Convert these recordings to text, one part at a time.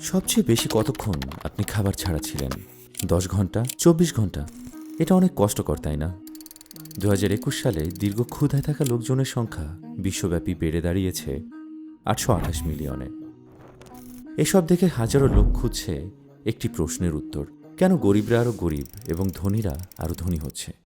সবচেয়ে বেশি কতক্ষণ আপনি খাবার ছাড়া ছিলেন দশ ঘণ্টা? চব্বিশ ঘণ্টা? এটা অনেক কষ্টকর, তাই না? দু হাজার একুশ সালে দীর্ঘ ক্ষুধায় থাকা লোকজনের সংখ্যা বিশ্বব্যাপী বেড়ে দাঁড়িয়েছে আটশো আঠাশ মিলিয়নে। এসব দেখে হাজারো লোক খুঁজছে একটি প্রশ্নের উত্তর। কেন গরিবরা আরও গরিব এবং ধনীরা আরও ধনী হচ্ছে?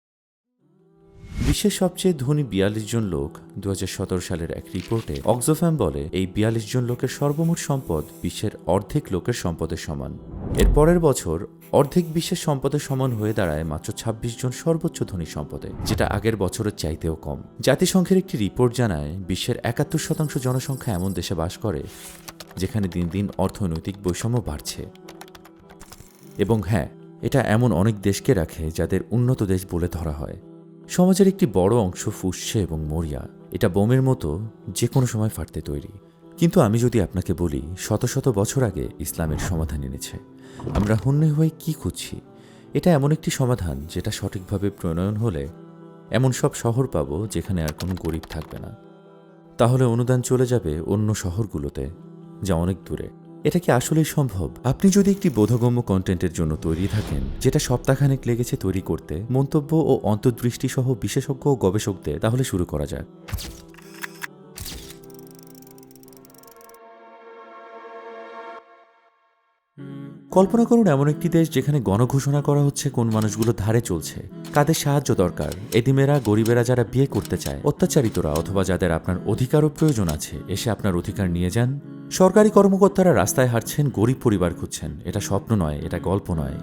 বিশ্বের সবচেয়ে ধনী বিয়াল্লিশ জন লোক দু হাজার সতেরো সালের এক রিপোর্টে অক্সোফ্যাম বলে, এই বিয়াল্লিশ জন লোকের সর্বমোট সম্পদ বিশ্বের অর্ধেক লোকের সম্পদের সমান। এর পরের বছর অর্ধেক বিশ্বের সম্পদের সমান হয়ে দাঁড়ায় মাত্র ২৬ জন সর্বোচ্চ ধনী সম্পদে, যেটা আগের বছরের চাইতেও কম। জাতিসংঘের একটি রিপোর্ট জানায়, বিশ্বের একাত্তর শতাংশ জনসংখ্যা এমন দেশে বাস করে, যেখানে দিন দিন অর্থনৈতিক বৈষম্য বাড়ছে। এবং হ্যাঁ এটা এমন অনেক দেশকে রাখে যাদের উন্নত দেশ বলে ধরা হয়। সমাজের একটি বড় অংশ ফুসছে এবং মরিয়া। এটা বোমের মতো যে কোনো সময় ফাটতে তৈরি। কিন্তু আমি যদি আপনাকে বলি, শত শত বছর আগে ইসলামের সমাধান এনেছে। আমরা হন্যে হয়ে কি খুঁজছি? এটা এমন একটি সমাধান যেটা সঠিকভাবে প্রণয়ন হলে এমন সব শহর পাবো যেখানে আর কোনো গরিব থাকবে না। তাহলে অনুদান চলে যাবে অন্য শহরগুলোতে, যা অনেক দূরে। এটা কি আসলেই সম্ভব? আপনি যদি একটি বোধগম্য কন্টেন্টের জন্য তৈরি থাকেন, যেটা সপ্তাহখানেক লেগেছে তৈরি করতে, মন্তব্য ও অন্তর্দৃষ্টি সহ বিশেষজ্ঞ ও গবেষকদের, তাহলে শুরু করা যাক। কল্পনা করুন এমন একটি দেশ যেখানে গণঘোষণা করা হচ্ছে কোন মানুষগুলো ধারে চলছে। কাদের সাহায্য দরকার? এদিমেরা গরিবেরা যারা বিয়ে করতে চায়, অত্যাচারিতরা অথবা যাদের আপনার অধিকারও প্রয়োজন আছে, এসে আপনার অধিকার নিয়ে যান। সরকারি কর্মকর্তারা রাস্তায় হাঁটছেন, গরিব পরিবার খুঁজছেন। এটা স্বপ্ন নয়, এটা গল্প নয়।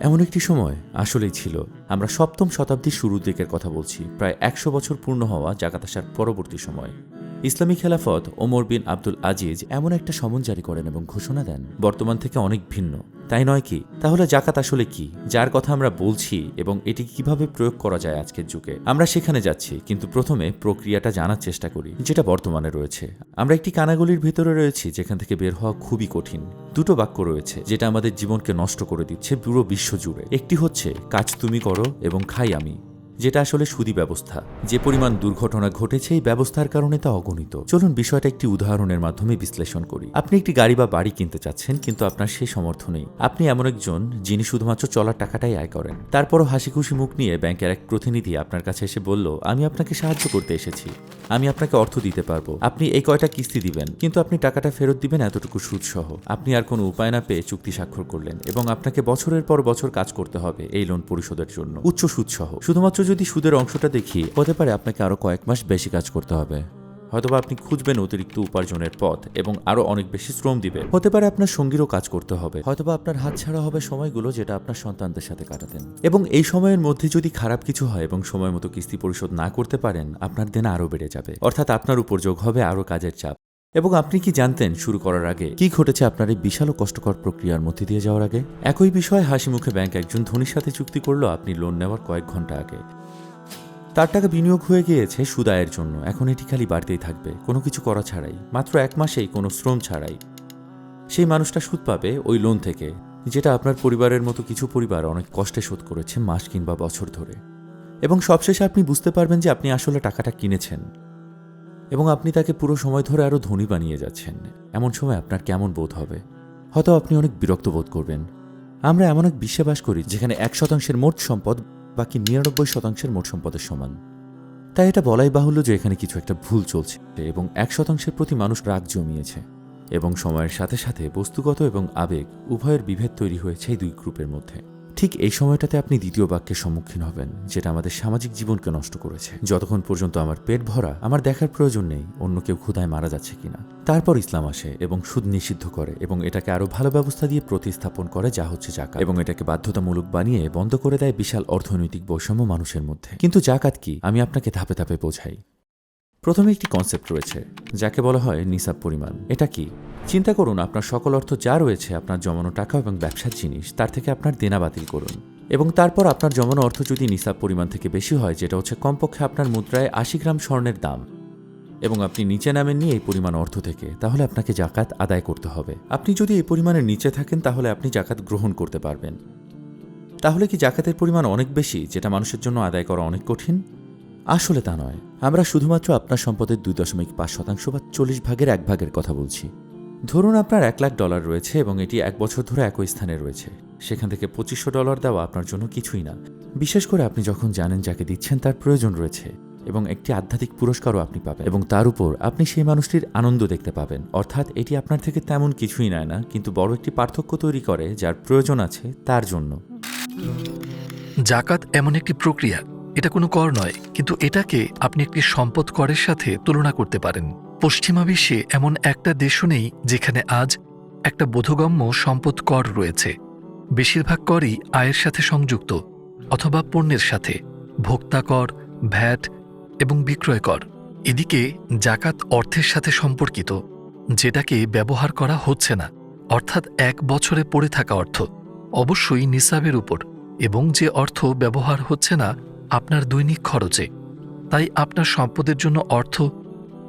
এমন একটি সময় আসলেই ছিল। আমরা সপ্তম শতাব্দীর শুরুর দিকের কথা বলছি, প্রায় একশো বছর পূর্ণ হওয়া জাকাত আসার পরবর্তী সময়। ইসলামী খেলাফত ওমর বিন আব্দুল আজিজ এমন একটা সমন জারি করেন এবং ঘোষণা দেন, বর্তমান থেকে অনেক ভিন্ন। তাই নয় কি? তাহলে জাকাত আসলে কি? যার কথা আমরা বলছি এবং এটি কীভাবে প্রয়োগ করা যায় আজকের যুগে? আমরা সেখানে যাচ্ছি, কিন্তু প্রথমে প্রক্রিয়াটা জানার চেষ্টা করি, যেটা বর্তমানে রয়েছে। আমরা একটি কানাগলির ভেতরে রয়েছি, যেখান থেকে বের হওয়া খুবই কঠিন। দুটো বাক্য রয়েছে, যেটা আমাদের জীবনকে নষ্ট করে দিচ্ছে পুরো বিশ্ব জুড়ে একটি হচ্ছে, কাজ তুমি করো এবং খাই আমি। যেটা আসলে সুদী ব্যবস্থা। যে পরিমাণ দুর্ঘটনা ঘটেছে এই ব্যবস্থার কারণে তা অগণিত। চলুন বিষয়টা একটি উদাহরণের মাধ্যমে বিশ্লেষণ করি। আপনি একটি গাড়ি বা বাড়ি কিনতে চাচ্ছেন, কিন্তু আপনার সেই সমর্থ নেই। আপনি এমন একজন যিনি শুধুমাত্র চলার টাকাটাই আয় করেন। তারপরও হাসি খুশি মুখ নিয়ে ব্যাংকের এক প্রতিনিধি আপনার কাছে এসে বলল, আমি আপনাকে সাহায্য করতে এসেছি। আমি আপনাকে অর্থ দিতে পারব। আপনি এই কয়টা কিস্তি দিবেন, কিন্তু আপনি টাকাটা ফেরত দিবেন এতটুকু সুদ সহ আপনি আর কোনো উপায় না পেয়ে চুক্তি স্বাক্ষর করলেন এবং আপনাকে বছরের পর বছর কাজ করতে হবে এই লোন পরিশোধের জন্য। উচ্চ সুদ সহ শুধুমাত্র যদি সুদের অংশটা দেখি, হতে পারে আপনাকে আরও কয়েক মাস বেশি কাজ করতে হবে। হয়তোবা আপনি খুঁজবেন অতিরিক্ত উপার্জনের পথ এবং আরও অনেক বেশি শ্রম দিবে হতে পারে আপনার সঙ্গীরও কাজ করতে হবে। হয়তোবা আপনার হাত ছাড়া হবে সময়গুলো যেটা আপনার সন্তানদের সাথে কাটাতেন। এবং এই সময়ের মধ্যে যদি খারাপ কিছু হয় এবং সময় মতো কিস্তি পরিশোধ না করতে পারেন, আপনার দেনা আরও বেড়ে যাবে। অর্থাৎ আপনার উপর যোগ হবে আরও কাজের চাপ। এবং আপনি কি জানতেন শুরু করার আগে কি ঘটেছে আপনার এই বিশাল কষ্টকর প্রক্রিয়ার মধ্যে দিয়ে যাওয়ার আগে? একই বিষয়ে হাসি মুখে ব্যাংক একজন ধনীর সাথে চুক্তি করল, আপনি লোন নেওয়ার কয়েক ঘণ্টা আগে। তার টাকা বিনিয়োগ হয়ে গিয়েছে সুদায়ের জন্য। এখন এটি খালি বাড়তেই থাকবে। কোনো কিছু করা ছাড়াই। মাত্র এক মাসেই কোনো শ্রম ছাড়াই। সেই মানুষটা সুদ পাবে ওই লোন থেকে, যেটা আপনার পরিবারের মতো কিছু পরিবার অনেক কষ্টে শোধ করেছে মাস কিংবা বছর ধরে। এবং সবশেষে আপনি বুঝতে পারবেন যে আপনি আসলে টাকাটা কিনেছেন। এবং আপনি তাকে পুরো সময় ধরে আরও ধনী বানিয়ে যাচ্ছেন। এমন সময় আপনার কেমন বোধ হবে? হয়তো আপনি অনেক বিরক্ত বোধ করবেন। আমরা এমন এক বিশ্বে বাস করি যেখানে এক শতাংশের মোট সম্পদ, বাকি নিরানব্বই শতাংশের মোট সম্পদের সমান। তাই এটা বলাই বাহুল্য যে এখানে কিছু একটা ভুল চলছে এবং এক শতাংশের প্রতি মানুষ রাগ জমিয়েছে। এবং সময়ের সাথে সাথে বস্তুগত এবং আবেগ উভয়ের বিভেদ তৈরি হয়েছে এই দুই গ্রুপের মধ্যে। ঠিক এই সময়টাতে আপনি দ্বিতীয় বাক্যের সম্মুখীন হবেন, যেটা আমাদের সামাজিক জীবনকে নষ্ট করেছে। যতক্ষণ পর্যন্ত আমার পেট ভরা, আমার দেখার প্রয়োজন নেই অন্য কেউ ক্ষুধায় মারা যাচ্ছে কিনা। তারপর ইসলাম আসে এবং সুদ নিষিদ্ধ করে এবং এটাকে আরও ভালো ব্যবস্থা দিয়ে প্রতিস্থাপন করে, যা হচ্ছে জাকাত। এবং এটাকে বাধ্যতামূলক বানিয়ে বন্ধ করে দেয় বিশাল অর্থনৈতিক বৈষম্য মানুষের মধ্যে। কিন্তু জাকাত কি? আমি আপনাকে ধাপে ধাপে বোঝাই। প্রথমে একটি কনসেপ্ট রয়েছে, যাকে বলা হয় নিসাব পরিমাণ। এটা কি? চিন্তা করুন, আপনার সকল অর্থ যা রয়েছে, আপনার জমানো টাকা এবং ব্যবসার জিনিস, তার থেকে আপনার দেনা বাতিল করুন। এবং তারপর আপনার জমানো অর্থ যদি নিসাব পরিমাণ থেকে বেশি হয়, যেটা হচ্ছে কমপক্ষে আপনার মুদ্রায় আশি গ্রাম স্বর্ণের দাম, এবং আপনি নিচে নামেননি এই পরিমাণ অর্থ থেকে, তাহলে আপনাকে জাকাত আদায় করতে হবে। আপনি যদি এই পরিমাণের নিচে থাকেন, তাহলে আপনি জাকাত গ্রহণ করতে পারবেন। তাহলে কি জাকাতের পরিমাণ অনেক বেশি, যেটা মানুষের জন্য আদায় করা অনেক কঠিন? আসলে তা নয়। আমরা শুধুমাত্র আপনার সম্পদের দুই দশমিক পাঁচ শতাংশ বা চল্লিশ ভাগের এক ভাগের কথা বলছি। ধরুন আপনার এক লাখ ডলার রয়েছে এবং এটি এক বছর ধরে একই স্থানে রয়েছে। সেখান থেকে পঁচিশশো ডলার দেওয়া আপনার জন্য কিছুই না। বিশেষ করে আপনি যখন জানেন যাকে দিচ্ছেন তার প্রয়োজন রয়েছে এবং একটি আধ্যাত্মিক পুরস্কারও আপনি পাবেন এবং তার উপর আপনি সেই মানুষটির আনন্দ দেখতে পাবেন। অর্থাৎ এটি আপনার থেকে তেমন কিছুই নেয় না, কিন্তু বড় একটি পার্থক্য তৈরি করে যার প্রয়োজন আছে তার জন্য। জাকাত এমন একটি প্রক্রিয়া এটা কোনো কর নয়, কিন্তু এটাকে আপনি একটি সম্পদ করের সাথে তুলনা করতে পারেন। পশ্চিমা বিশ্বে এমন একটা দেশও নেই যেখানে আজ একটা বোধগম্য সম্পদ কর রয়েছে। বেশিরভাগ করই আয়ের সাথে সংযুক্ত অথবা পণ্যের সাথে, ভোক্তা কর, ভ্যাট এবং বিক্রয় কর। এদিকে জাকাত অর্থের সাথে সম্পর্কিত, যেটাকে ব্যবহার করা হচ্ছে না, অর্থাৎ এক বছরে পড়ে থাকা অর্থ, অবশ্যই নিসাবের উপর এবং যে অর্থ ব্যবহার হচ্ছে না আপনার দৈনিক খরচে। তাই আপনার সম্পদের জন্য অর্থ,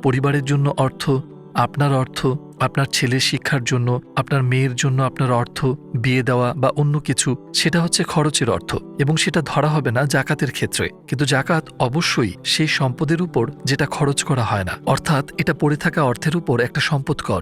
পরিবারের জন্য অর্থ, আপনার অর্থ, আপনার ছেলের শিক্ষার জন্য, আপনার মেয়ের জন্য আপনার অর্থ, বিয়ে দেওয়া বা অন্য কিছু, সেটা হচ্ছে খরচের অর্থ। এবং সেটা ধরা হবে না জাকাতের ক্ষেত্রে। কিন্তু জাকাত অবশ্যই সেই সম্পদের উপর যেটা খরচ করা হয় না। অর্থাৎ এটা পড়ে থাকা অর্থের উপর একটা সম্পদ কর।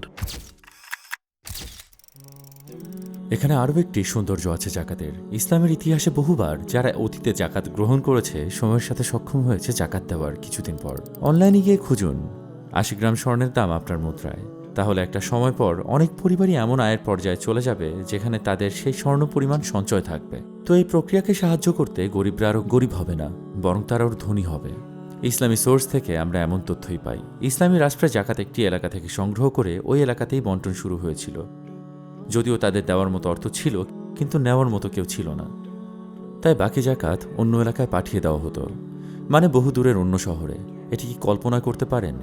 এখানে আরও একটি সৌন্দর্য আছে জাকাতের। ইসলামের ইতিহাসে বহুবার যারা অতীতে জাকাত গ্রহণ করেছে, সময়ের সাথে সক্ষম হয়েছে জাকাত দেওয়ার কিছুদিন পর। অনলাইনে গিয়ে খুঁজুন। আশি গ্রাম স্বর্ণের দাম আপনার মুদ্রায়। তাহলে একটা সময় পর অনেক পরিবারই এমন আয়ের পর্যায়ে চলে যাবে, যেখানে তাদের সেই স্বর্ণ পরিমাণ সঞ্চয় থাকবে। তো এই প্রক্রিয়াকে সাহায্য করতে গরিবরা আরও গরিব হবে না, বরং তারা আরও ধনী হবে। ইসলামী সোর্স থেকে আমরা এমন তথ্যই পাই। ইসলামী রাষ্ট্রে জাকাত একটি এলাকা থেকে সংগ্রহ করে ওই এলাকাতেই বন্টন শুরু হয়েছিল। যদিও তাদের দেওয়ার মতো অর্থ ছিল, কিন্তু নেওয়ার মতো কেউ ছিল না। তাই বাকি জাকাত অন্য এলাকায় পাঠিয়ে দেওয়া হতো। মানে বহু দূরের অন্য শহরে। এটি কি কল্পনা করতে পারেন?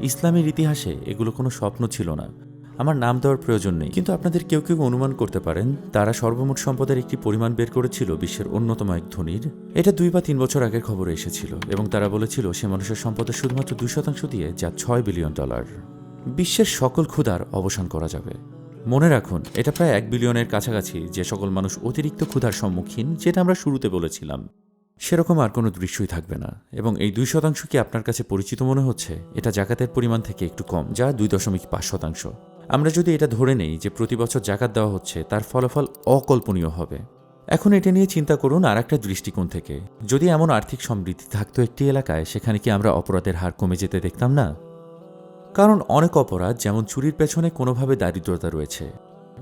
ইসলামের ইতিহাসে এগুলো কোনো স্বপ্ন ছিল না। আমার নাম দেওয়ার প্রয়োজন নেই। কিন্তু আপনাদের কেউ কেউ অনুমান করতে পারেন, তারা সর্বমোট সম্পদের একটি পরিমাণ বের করেছিল বিশ্বের অন্যতম এক ধনীর। এটা দুই বা তিন বছর আগের খবরে এসেছিল, এবং তারা বলেছিল সে মানুষের সম্পদের শুধুমাত্র দুই শতাংশ দিয়ে যা ছয় বিলিয়ন ডলার। বিশ্বের সকল ক্ষুধার অবসান করা যাবে। মনে রাখুন, এটা প্রায় এক বিলিয়নের কাছাকাছি যে সকল মানুষ অতিরিক্ত ক্ষুধার সম্মুখীন, যেটা আমরা শুরুতে বলেছিলাম। সেরকম আর কোনো দৃশ্যই থাকবে না। এবং এই দুই শতাংশ কি আপনার কাছে পরিচিত মনে হচ্ছে? এটা জাকাতের পরিমাণ থেকে একটু কম, যা দুই দশমিক পাঁচ শতাংশ। আমরা যদি এটা ধরে নেই যে প্রতি বছর জাকাত দেওয়া হচ্ছে, তার ফলাফল অকল্পনীয় হবে। এখন এটা নিয়ে চিন্তা করুন আর একটা দৃষ্টিকোণ থেকে। যদি এমন আর্থিক সমৃদ্ধি থাকতো একটি এলাকায়, সেখানে কি আমরা অপরাধের হার কমে যেতে দেখতাম না? কারণ অনেক অপরাধ যেমন চুরির পেছনে কোনোভাবে দারিদ্রতা রয়েছে।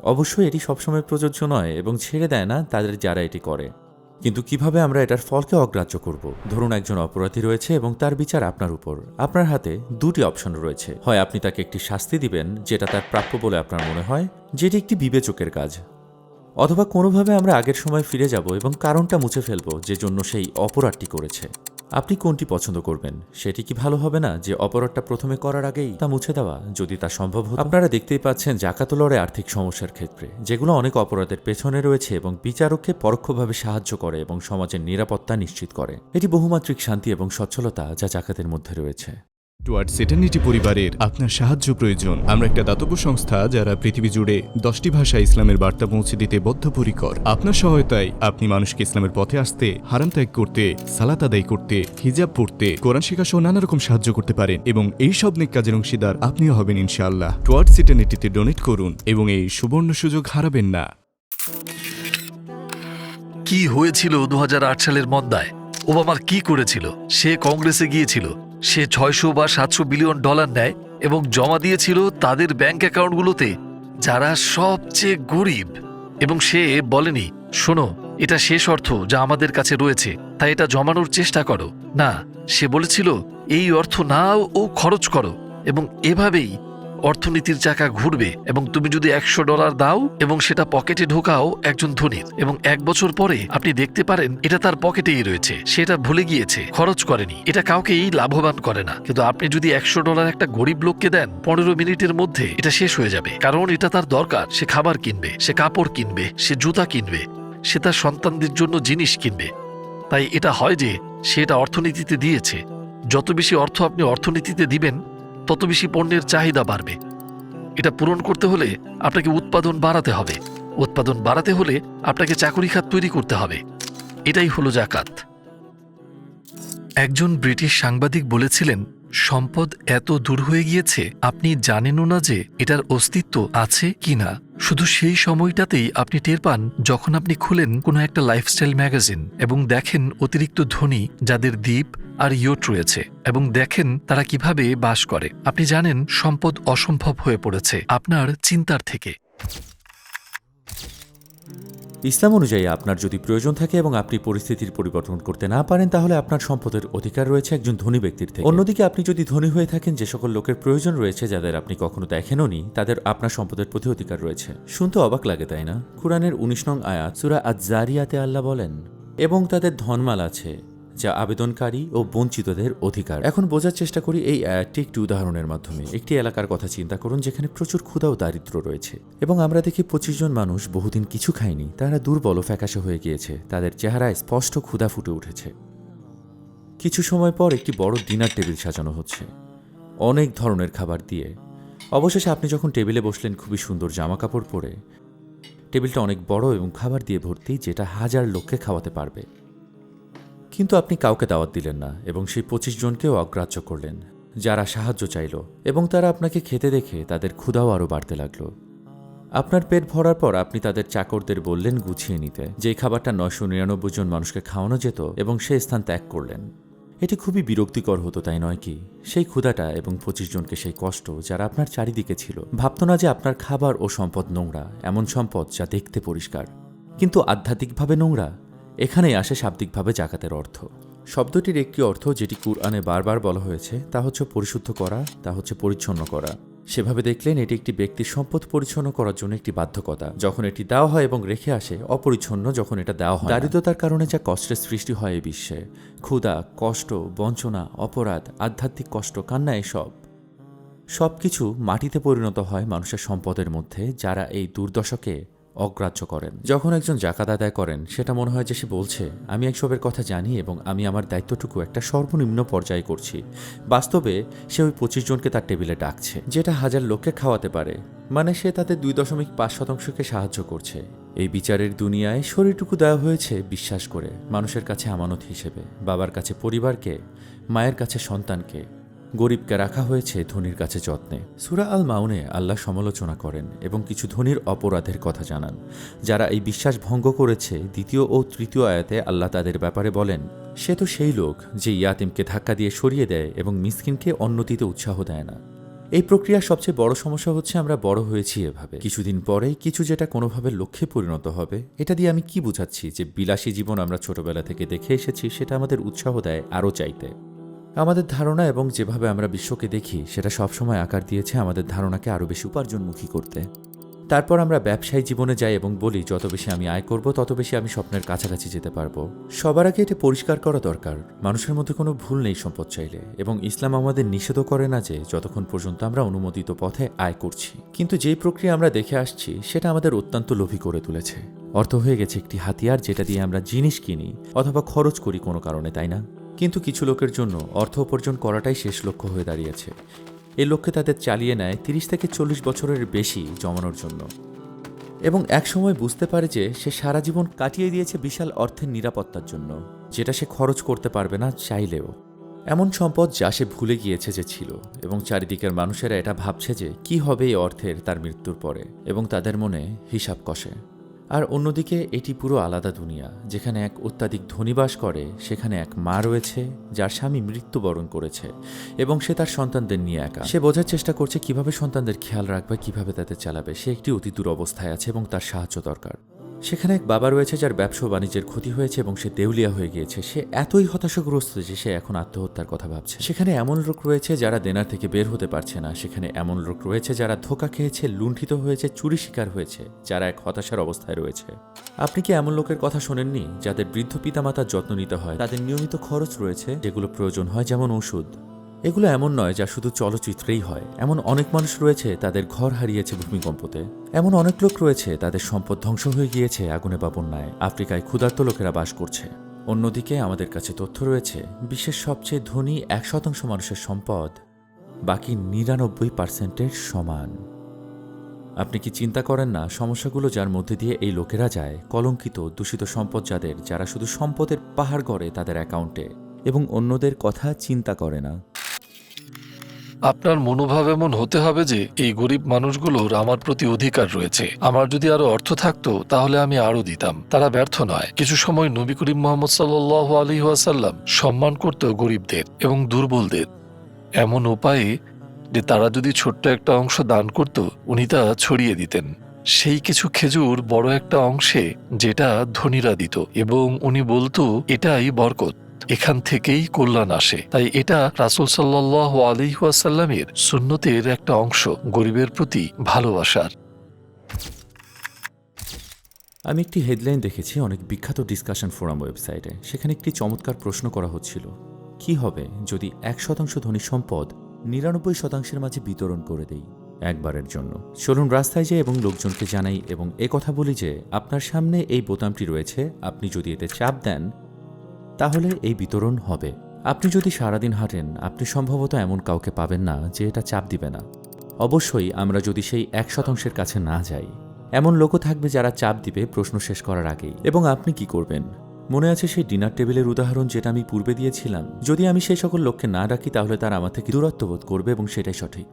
অবশ্যই এটি সবসময় প্রযোজ্য নয় এবং ছেড়ে দেয় না তাদের যারা এটি করে। কিন্তু কীভাবে আমরা এটার ফলকে অগ্রাহ্য করব? ধরুন একজন অপরাধী রয়েছে এবং তার বিচার আপনার উপর। আপনার হাতে দুটি অপশন রয়েছে। হয় আপনি তাকে একটি শাস্তি দিবেন, যেটা তার প্রাপ্য বলে আপনার মনে হয়, যেটি একটি বিবেচকের কাজ। অথবা কোনোভাবে আমরা আগের সময় ফিরে যাব এবং কারণটা মুছে ফেলব যে জন্য সেই অপরাধটি করেছে। আপনি কোনটি পছন্দ করবেন? সেটি কি ভালো হবে না যে অপরাধটা প্রথমে করার আগেই তা মুছে দেওয়া যদি তা সম্ভব হয় আপনারা দেখতেই পাচ্ছেন জাকাতলরে আর্থিক সমস্যার ক্ষেত্রে, যেগুলো অনেক অপরাধের পেছনে রয়েছে এবং বিচারককে পরোক্ষভাবে সাহায্য করে এবং সমাজের নিরাপত্তা নিশ্চিত করে। এটি বহুমাত্রিক শান্তি এবং সচ্ছলতা যা জাকাতের মধ্যে রয়েছে। টুয়ার্ড সেটার্নিটি পরিবারের আপনার সাহায্য প্রয়োজন। আমরা একটা দাতব্য সংস্থা যারা পৃথিবী জুড়ে দশটি ভাষায় ইসলামের বার্তা পৌঁছে দিতে বদ্ধপরিকর। আপনার সহায়তায় আপনি মানুষকে ইসলামের পথে আসতে, হারাম ত্যাগ করতে, সালাত আদায় করতে, হিজাব পড়তে, কোরআন শিখা সহ নানা রকম সাহায্য করতে পারেন এবং এই সব নেক কাজের অংশীদার আপনিও হবেন ইনশাআল্লাহ। টুয়ার্ড সেটার্নিটিতে ডোনেট করুন এবং এই সুবর্ণ সুযোগ হারাবেন না। কি হয়েছিল দু হাজার আট সালের মন্দায়? ওবামা কি করেছিল? সে কংগ্রেসে গিয়েছিল। সে ছয়শো বা সাতশো বিলিয়ন ডলার নেয় এবং জমা দিয়েছিল তাদের ব্যাংক অ্যাকাউন্টগুলোতে, যারা সবচেয়ে গরিব। এবং সে বলেনি, শোনো, এটা শেষ অর্থ যা আমাদের কাছে রয়েছে, তাই এটা জমানোর চেষ্টা করো। না, সে বলেছিল, এই অর্থ নাও ও খরচ করো। এবং এভাবেই অর্থনীতির চাকা ঘুরবে এবং তুমি যদি একশো ডলার দাও এবং সেটা পকেটে ঢোকাও একজন ধনীর, এবং এক বছর পরে আপনি দেখতে পারেন এটা তার পকেটেই রয়েছে, সেটা ভুলে গিয়েছে, খরচ করেনি, এটা কাউকেই লাভবান করে না। কিন্তু আপনি যদি একশো ডলার একটা গরিব লোককে দেন, পনেরো মিনিটের মধ্যে এটা শেষ হয়ে যাবে, কারণ এটা তার দরকার, সে খাবার কিনবে, সে কাপড় কিনবে, সে জুতা কিনবে, সে তার সন্তানদের জন্য জিনিস কিনবে। তাই এটা হয় যে, সে এটা অর্থনীতিতে দিয়েছে। যত বেশি অর্থ আপনি অর্থনীতিতে দিবেন তত বেশি পণ্যের চাহিদা বাড়বে। এটা পূরণ করতে হলে আপনাকে উৎপাদন বাড়াতে হবে। উৎপাদন বাড়াতে হলে আপনাকে চাকরি খাত তৈরি করতে হবে। এটাই হলো জাকাত। একজন ব্রিটিশ সাংবাদিক বলেছিলেন, সম্পদ এত দূর হয়ে গিয়েছে, আপনি জানেনও না যে এটার অস্তিত্ব আছে কি না। শুধু সেই সময়টাতেই আপনি টের পান যখন আপনি খুলেন কোনো একটা লাইফস্টাইল ম্যাগাজিন এবং দেখেন অতিরিক্ত ধনী যাদের দ্বীপ আর ইয়ট রয়েছে এবং দেখেন তারা কীভাবে বাস করে। আপনি জানেন সম্পদ অসম্ভব হয়ে পড়েছে আপনার চিন্তার থেকে। ইসলাম অনুযায়ী আপনার যদি প্রয়োজন থাকে এবং আপনি পরিস্থিতির পরিবর্তন করতে না পারেন, তাহলে আপনার সম্পদের অধিকার রয়েছে একজন ধনী ব্যক্তির থেকে। অন্যদিকে আপনি যদি ধনী হয়ে থাকেন, যে সকল লোকের প্রয়োজন রয়েছে যাদের আপনি কখনো দেখেনও নি তাদের আপনার সম্পদের প্রতি অধিকার রয়েছে। শুনতে অবাক লাগে, তাই না? কুরআনের উনিশ নং আয়াত, সুরা আজ জারিয়াতে আল্লাহ বলেন, এবং তাদের ধনমাল আছে যা আবেদনকারী ও বঞ্চিতদের অধিকার। এখন বোঝার চেষ্টা করি এই আয়াতটি একটি উদাহরণের মাধ্যমে। একটি এলাকার কথা চিন্তা করুন যেখানে প্রচুর ক্ষুধা ও দারিদ্র্য রয়েছে। এবং আমরা দেখি পঁচিশ জন মানুষ বহুদিন কিছু খায়নি। তারা দুর্বল ও ফ্যাকাশে হয়ে গিয়েছে। তাদের চেহারায় স্পষ্ট ক্ষুধা ফুটে উঠেছে। কিছু সময় পর একটি বড় ডিনার টেবিল সাজানো হচ্ছে। অনেক ধরনের খাবার দিয়ে। অবশেষে আপনি যখন টেবিলে বসলেন খুবই সুন্দর জামা কাপড় পরে, টেবিলটা অনেক বড় এবং খাবার দিয়ে ভর্তি, যেটা হাজার লোককে খাওয়াতে পারবে। কিন্তু আপনি কাউকে দাওয়াত দিলেন না এবং সেই পঁচিশ জনকেও অগ্রাহ্য করলেন, যারা সাহায্য চাইল এবং তারা আপনাকে খেতে দেখে তাদের ক্ষুধাও আরও বাড়তে লাগল। আপনার পেট ভরার পর আপনি তাদের চাকরদের বললেন গুছিয়ে নিতে যেই খাবারটা নয়শো নিরানব্বই জন মানুষকে খাওয়ানো যেত এবং সে স্থান ত্যাগ করলেন। এটি খুবই বিরক্তিকর হতো, তাই নয় কি? সেই ক্ষুধাটা এবং পঁচিশ জনকে সেই কষ্ট, যারা আপনার চারিদিকে ছিল। ভাবত না যে আপনার খাবার ও সম্পদ নোংরা, এমন সম্পদ যা দেখতে পরিষ্কার, কিন্তু আধ্যাত্মিকভাবে নোংরা? এখানেই আসে শাব্দিকভাবে জাকাতের অর্থ। শব্দটির একটি অর্থ যেটি কুরআনে বারবার বলা হয়েছে, তা হচ্ছে পরিশুদ্ধ করা, তা হচ্ছে পরিচ্ছন্ন করা। সেভাবে দেখলেন এটি একটি ব্যক্তির সম্পদ পরিচ্ছন্ন করার জন্য একটি বাধ্যকতা। যখন এটি দেওয়া হয় এবং রেখে আসে, অপরিচ্ছন্ন যখন এটা দেওয়া হয় দারিদ্রতার কারণে যা কষ্টের সৃষ্টি হয় এই বিশ্বে, ক্ষুধা, কষ্ট, বঞ্চনা, অপরাধ, আধ্যাত্মিক কষ্ট, কান্না এসব সব কিছু মাটিতে পরিণত হয় মানুষের সম্পদের মধ্যে, যারা এই দুর্দশাকে অগ্রাহ্য করেন। যখন একজন জাকাত আদায় করেন, সেটা মনে হয় যে সে বলছে, আমি একসবের কথা জানি এবং আমি আমার দায়িত্বটুকু একটা সর্বনিম্ন পর্যায়ে করছি। বাস্তবে, সে ওই পঁচিশ জনকে তার টেবিলে ডাকছে, যেটা হাজার লোককে খাওয়াতে পারে। মানে সে তাদের দুই দশমিক পাঁচ শতাংশকে সাহায্য করছে। এই বিচারের দুনিয়ায় শরীরটুকু দেওয়া হয়েছে বিশ্বাস করে, মানুষের কাছে আমানত হিসেবে, বাবার কাছে পরিবারকে, মায়ের কাছে সন্তানকে। গরিবকে রাখা হয়েছে ধনীর কাছে যত্নে। সুরা আল মাউনে আল্লাহ সমালোচনা করেন এবং কিছু ধনীর অপরাধের কথা জানান। যারা এই বিশ্বাস ভঙ্গ করেছে, দ্বিতীয় ও তৃতীয় আয়াতে আল্লাহ তাদের ব্যাপারে বলেন, সে তো সেই লোক যে ইয়াতিমকে ধাক্কা দিয়ে সরিয়ে দেয় এবং মিসকিনকে অন্যতিতে উৎসাহ দেয় না। এই প্রক্রিয়ার সবচেয়ে বড় সমস্যা হচ্ছে আমরা বড় হয়েছি এভাবে। কিছুদিন পরেই কিছু যেটা কোনোভাবে লক্ষ্যে পরিণত হবে, এটা দিয়ে আমি কি বুঝাচ্ছি যে বিলাসী জীবন আমরা ছোটবেলা থেকে দেখে এসেছি সেটা আমাদের উৎসাহ দেয় আরও চাইতে? আমাদের ধারণা এবং যেভাবে আমরা বিশ্বকে দেখি, সেটা সবসময় আকার দিয়েছে আমাদের ধারণাকে আরও বেশি উপার্জনমুখী করতে। তারপর আমরা ব্যবসায়ী জীবনে যাই এবং বলি, যত বেশি আমি আয় করব, তত বেশি আমি স্বপ্নের কাছাকাছি যেতে পারব। সবার আগে এটা পরিষ্কার করা দরকার। মানুষের মধ্যে কোনো ভুল নেই সম্পদ চাইলে। এবং ইসলাম আমাদের নিষেধও করে না যে, যতক্ষণ পর্যন্ত আমরা অনুমোদিত পথে আয় করছি। কিন্তু যেই প্রক্রিয়া আমরা দেখে আসছি, সেটা আমাদের অত্যন্ত লোভী করে তুলেছে। অর্থ হয়ে গেছে একটি হাতিয়ার, যেটা দিয়ে আমরা জিনিস কিনি অথবা খরচ করি কোনো কারণে, তাই না? কিন্তু কিছু লোকের জন্য অর্থ উপার্জন করাটাই শেষ লক্ষ্য হয়ে দাঁড়িয়েছে। এই লক্ষ্যে তাদের চালিয়ে নেয় তিরিশ থেকে চল্লিশ বছরের বেশি জমানোর জন্য। এবং একসময় বুঝতে পারে যে সে সারা জীবন কাটিয়ে দিয়েছে বিশাল অর্থের নিরাপত্তার জন্য, যেটা সে খরচ করতে পারবে না চাইলেও। এমন সম্পদ যা সে ভুলে গিয়েছে যে ছিল, এবং চারিদিকের মানুষেরা এটা ভাবছে যে কি হবে এই অর্থের তার মৃত্যুর পরে, এবং তাদের মনে হিসাব কষে। আর অন্যদিকে এটি পুরো আলাদা দুনিয়া, যেখানে এক অত্যাধিক ধনী বাস করে, সেখানে এক মা রয়েছে, যার স্বামী মৃত্যুবরণ করেছে, এবং সে তার সন্তানদের নিয়ে একা। সে বোঝার চেষ্টা করছে কীভাবে সন্তানদের খেয়াল রাখবে, কীভাবে তাদের চালাবে। সে একটি অতি দূর অবস্থায় আছে এবং তার সাহায্য দরকার। সেখানে এক বাবা রয়েছে যার ব্যবসা বাণিজ্যের ক্ষতি হয়েছে এবং সে দেউলিয়া হয়ে গিয়েছে। সে এতই হতাশাগ্রস্ত যে সে এখন আত্মহত্যার কথা ভাবছে। সেখানে এমন লোক রয়েছে যারা দেনার থেকে বের হতে পারছে না। সেখানে এমন লোক রয়েছে যারা ধোকা খেয়েছে, লুণ্ঠিত হয়েছে, চুরি শিকার হয়েছে, যারা এক হতাশার অবস্থায় রয়েছে। আপনি কি এমন লোকের কথা শোনেননি যাদের বৃদ্ধ পিতামাতার যত্ন নিতে হয়? তাদের নিয়মিত খরচ রয়েছে, যেগুলো প্রয়োজন হয়, যেমন ওষুধ। এগুলো এমন নয় যা শুধু চলচ্চিত্রেই হয়। এমন অনেক মানুষ রয়েছে তাদের ঘর হারিয়েছে ভূমিকম্পতে। এমন অনেক লোক রয়েছে তাদের সম্পদ ধ্বংস হয়ে গিয়েছে আগুনে বাবন্যায় আফ্রিকায় ক্ষুধার্ত লোকেরা বাস করছে। অন্যদিকে আমাদের কাছে তথ্য রয়েছে, বিশ্বের সবচেয়ে ধনী এক শতাংশ মানুষের সম্পদ বাকি নিরানব্বই পার্সেন্টের সমান। আপনি কি চিন্তা করেন না, সমস্যাগুলো যার মধ্যে দিয়ে এই লোকেরা যায়, কলঙ্কিত, দূষিত সম্পদ যাদের, যারা শুধু সম্পদের পাহাড় গড়ে তাদের অ্যাকাউন্টে, এবং অন্যদের কথা চিন্তা করে না। আপনার মনোভাব এমন হতে হবে যে এই গরিব মানুষগুলোর আমার প্রতি অধিকার রয়েছে। আমার যদি আরও অর্থ থাকতো, তাহলে আমি আরও দিতাম। তারা ব্যর্থ নয়। কিছু সময় নবী করিম মোহাম্মদ সাল্লাহ আলী ওয়াসাল্লাম সম্মান করত গরিবদের এবং দুর্বলদের। এমন উপায়ে যে তারা যদি ছোট্ট একটা অংশ দান করত, উনি তা ছড়িয়ে দিতেন। সেই কিছু খেজুর বড় একটা অংশে যেটা ধনীরা দিত এবং উনি বলতো, এটাই বরকত। এখান থেকেই কল্যাণ আসে। তাই এটা রাসুল সাল্লাহ আলিহাসাল্লামের সুন্নতের একটা অংশ, গরিবের প্রতি ভালোবাসার। আমি একটি হেডলাইন দেখেছি অনেক বিখ্যাত ডিসকাশন ফোরাম ওয়েবসাইটে। সেখানে একটি চমৎকার প্রশ্ন করা হচ্ছিল, কি হবে যদি এক শতাংশ ধনী সম্পদ নিরানব্বই শতাংশের মাঝে বিতরণ করে দেই একবারের জন্য? চলুন রাস্তায় যাই এবং লোকজনকে জানাই এবং এ কথা বলি যে, আপনার সামনে এই বোতামটি রয়েছে, আপনি যদি এতে চাপ দেন তাহলে এই বিতরণ হবে। আপনি যদি সারাদিন হাঁটেন, আপনি সম্ভবত এমন কাউকে পাবেন না যে এটা চাপ দিবে না। অবশ্যই আমরা যদি সেই এক শতাংশের কাছে না যাই। এমন লোকও থাকবে যারা চাপ দিবে প্রশ্ন শেষ করার আগেই। এবং আপনি কি করবেন? মনে আছে সেই ডিনার টেবিলের উদাহরণ যেটা আমি পূর্বে দিয়েছিলাম। যদি আমি সেই সকল লোককে না ডাকি, তাহলে তারা আমার থেকে দূরত্ব বোধ করবে এবং সেটাই সঠিক।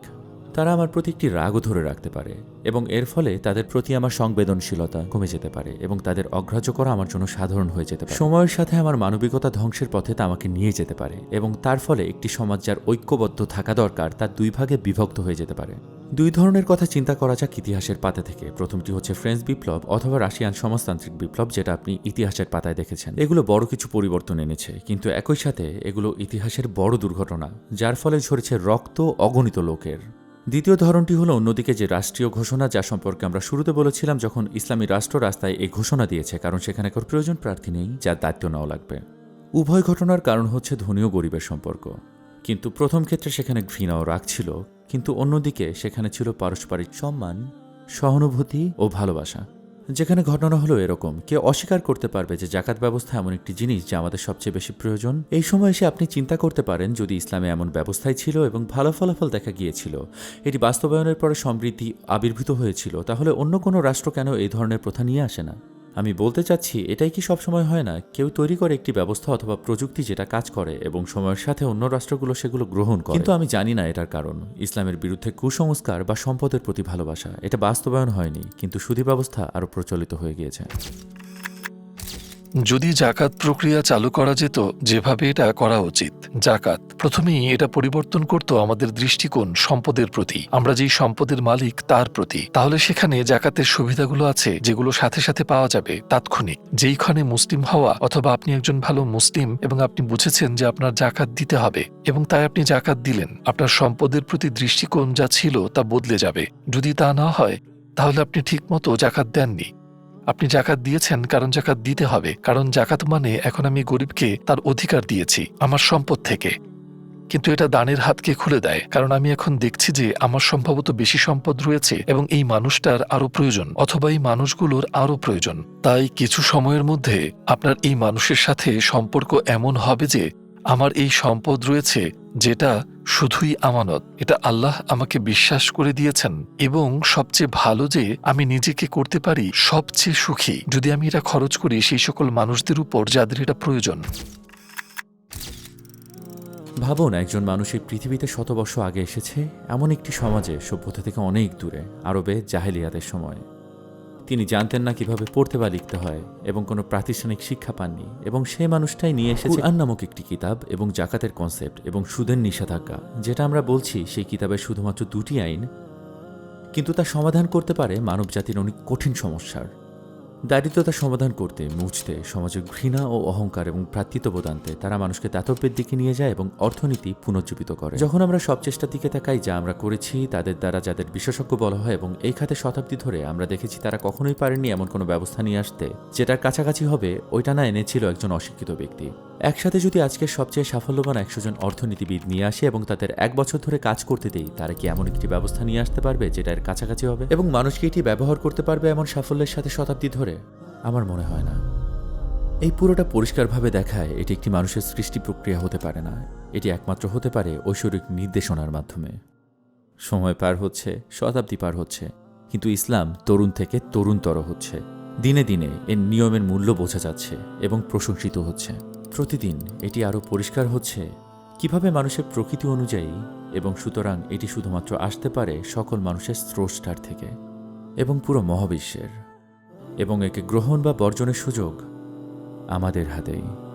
তারা আমার প্রতি একটি রাগও ধরে রাখতে পারে এবং এর ফলে তাদের প্রতি আমার সংবেদনশীলতা কমে যেতে পারে এবং তাদের অগ্রাহ্য করা আমার জন্য সাধারণ হয়ে যেতে পারে। সময়ের সাথে আমার মানবিকতা ধ্বংসের পথে তা আমাকে নিয়ে যেতে পারে এবং তার ফলে একটি সমাজ যার ঐক্যবদ্ধ থাকা দরকার তা দুই ভাগে বিভক্ত হয়ে যেতে পারে। দুই ধরনের কথা চিন্তা করা যাক ইতিহাসের পাতা থেকে। প্রথমটি হচ্ছে ফ্রেঞ্চ বিপ্লব অথবা রাশিয়ান সমাজতান্ত্রিক বিপ্লব যেটা আপনি ইতিহাসের পাতায় দেখেছেন। এগুলো বড় কিছু পরিবর্তন এনেছে, কিন্তু একই সাথে এগুলো ইতিহাসের বড় দুর্ঘটনা, যার ফলে ঝরেছে রক্ত অগণিত লোকের। দ্বিতীয় ধরনটি হলো অন্যদিকে যে রাষ্ট্রীয় ঘোষণা যা সম্পর্কে আমরা শুরুতে বলেছিলাম যখন ইসলামী রাষ্ট্র রাস্তায় এই ঘোষণা দিয়েছে, কারণ সেখানে কোনো প্রয়োজন প্রার্থী নেই, যার দায়িত্ব নেওয়া লাগবে। উভয় ঘটনার কারণ হচ্ছে ধনী ও গরিবের সম্পর্ক। কিন্তু প্রথম ক্ষেত্রে সেখানে ঘৃণাও রাখছিল কিন্তু অন্যদিকে সেখানে ছিল পারস্পরিক সম্মান, সহানুভূতি ও ভালোবাসা। যেখানে ঘটনা হলো এরকম কে অস্বীকার করতে পারবে যে জাকাত ব্যবস্থা এমন একটি জিনিস যা আমাদের সবচেয়ে বেশি প্রয়োজন। এই সময় এসে আপনি চিন্তা করতে পারেন যদি ইসলামে এমন ব্যবস্থায় ছিল এবং ভালো ফলাফল দেখা গিয়েছিল। এটি বাস্তবায়নের পরে সমৃদ্ধি আবির্ভূত হয়েছিল, তাহলে অন্য কোনো রাষ্ট্র কেন এই ধরনের প্রথা নিয়ে আসে না? আমি বলতে চাচ্ছি, এটাই কি সবসময় হয় না? কেউ তৈরি করে একটি ব্যবস্থা অথবা প্রযুক্তি যেটা কাজ করে এবং সময়ের সাথে অন্য রাষ্ট্রগুলো সেগুলো গ্রহণ করে। কিন্তু আমি জানি না এটার কারণ। ইসলামের বিরুদ্ধে কুসংস্কার বা সম্পদের প্রতি ভালোবাসা, এটা বাস্তবায়ন হয়নি, কিন্তু সুদী ব্যবস্থা আরও প্রচলিত হয়ে গিয়েছে। যদি জাকাত প্রক্রিয়া চালু করা যেত, যেভাবে এটা করা উচিত। জাকাত। প্রথমেই এটা পরিবর্তন করত আমাদের দৃষ্টিকোণ, সম্পদের প্রতি। আমরা যেই সম্পদের মালিক, তার প্রতি। তাহলে সেখানে জাকাতের সুবিধাগুলো আছে, যেগুলো সাথে সাথে পাওয়া যাবে, তাৎক্ষণিক। যেইখানে মুসলিম হওয়া, অথবা আপনি একজন ভালো মুসলিম এবং আপনি বুঝেছেন যে আপনার জাকাত দিতে হবে, এবং তাই আপনি জাকাত দিলেন, আপনার সম্পদের প্রতি দৃষ্টিকোণ যা ছিল তা বদলে যাবে। যদি তা না হয়, তাহলে আপনি ঠিকমতো জাকাত দেননি। আপনি জাকাত দিয়েছেন, কারণ জাকাত দিতে হবে। কারণ জাকাত মানে এখন আমি গরিবকে তার অধিকার দিয়েছি, আমার সম্পদ থেকে। কিন্তু এটা দানের হাতকে খুলে দেয়, কারণ আমি এখন দেখছি যে আমার সম্ভবত বেশি সম্পদ রয়েছে এবং এই মানুষটার আরও প্রয়োজন, অথবা এই মানুষগুলোর আরও প্রয়োজন। তাই কিছু সময়ের মধ্যে আপনার এই মানুষের সাথে সম্পর্ক এমন হবে যে, আমার এই সম্পদ রয়েছে যেটা শুধুই আমানত। এটা আল্লাহ আমাকে বিশ্বাস করে দিয়েছেন এবং সবচেয়ে ভালো যে আমি নিজেকে করতে পারি সবচেয়ে সুখী। যদি আমি এটা খরচ করি সেই সকল মানুষদের উপর যাদের এটা প্রয়োজন। ভাবুন, একজন মানুষ এই পৃথিবীতে শতবর্ষ আগে এসেছে এমন একটি সমাজে সভ্যতা থেকে অনেক দূরে, আরবে জাহেলিয়াতের সময়। তিনি জানতেন না কীভাবে পড়তে বা লিখতে হয় এবং কোনো প্রাতিষ্ঠানিক শিক্ষা পাননি এবং সেই মানুষটাই নিয়ে এসেছে আন নামক একটি কিতাব এবং জাকাতের কনসেপ্ট এবং সুদের নিষেধাজ্ঞা যেটা আমরা বলছি সেই কিতাবের শুধুমাত্র দুটি আইন কিন্তু তা সমাধান করতে পারে মানবজাতির অনেক কঠিন সমস্যার। দারিদ্রতা সমাধান করতে, মুছতে সমাজে ঘৃণা ও অহংকার এবং ভ্রাতৃত্ববোধ আনতে তারা মানুষকে দাতব্যের দিকে নিয়ে যায় এবং অর্থনীতি পুনর্জীবিত করে। যখন আমরা সব চেষ্টার দিকে তাকাই যা আমরা করেছি, তাদের দ্বারা যাদের বিশেষজ্ঞ বলা হয় এবং এই খাতে শতাব্দী ধরে আমরা দেখেছি তারা কখনোই পারেননি এমন কোনো ব্যবস্থা নিয়ে আসতে। যেটার কাছাকাছি হবে, ওইটা না এনেছিল একজন অশিক্ষিত ব্যক্তি। একসাথে যদি আজকের সবচেয়ে সাফল্যবান একশো জন অর্থনীতিবিদ নিয়ে আসে এবং তাদের এক বছর ধরে কাজ করতে দেই, তারা কি এমন একটি ব্যবস্থা নিয়ে আসতে পারবে যেটা এর কাছাকাছি হবে? এবং মানুষকে এটি ব্যবহার করতে পারবে এমন সাফল্যের সাথে শতাব্দী ধরে? আমার মনে হয় না। এই পুরোটা পরিষ্কারভাবে দেখায় এটি একটি মানুষের সৃষ্টি প্রক্রিয়া হতে পারে না। এটি একমাত্র হতে পারে ঐশ্বরিক নির্দেশনার মাধ্যমে। সময় পার হচ্ছে, শতাব্দী পার হচ্ছে, কিন্তু ইসলাম তরুণ থেকে তরুণতর হচ্ছে। দিনে দিনে এর নিয়মের মূল্য বোঝা যাচ্ছে এবং প্রশংসিত হচ্ছে। প্রতিদিন এটি আরও পরিষ্কার হচ্ছে, কীভাবে মানুষের প্রকৃতি অনুযায়ী এবং সুতরাং এটি শুধুমাত্র আসতে পারে সকল মানুষের স্রষ্টার থেকে এবং পুরো মহাবিশ্বের এবং একে গ্রহণ বা বর্জনের সুযোগ আমাদের হাতেই।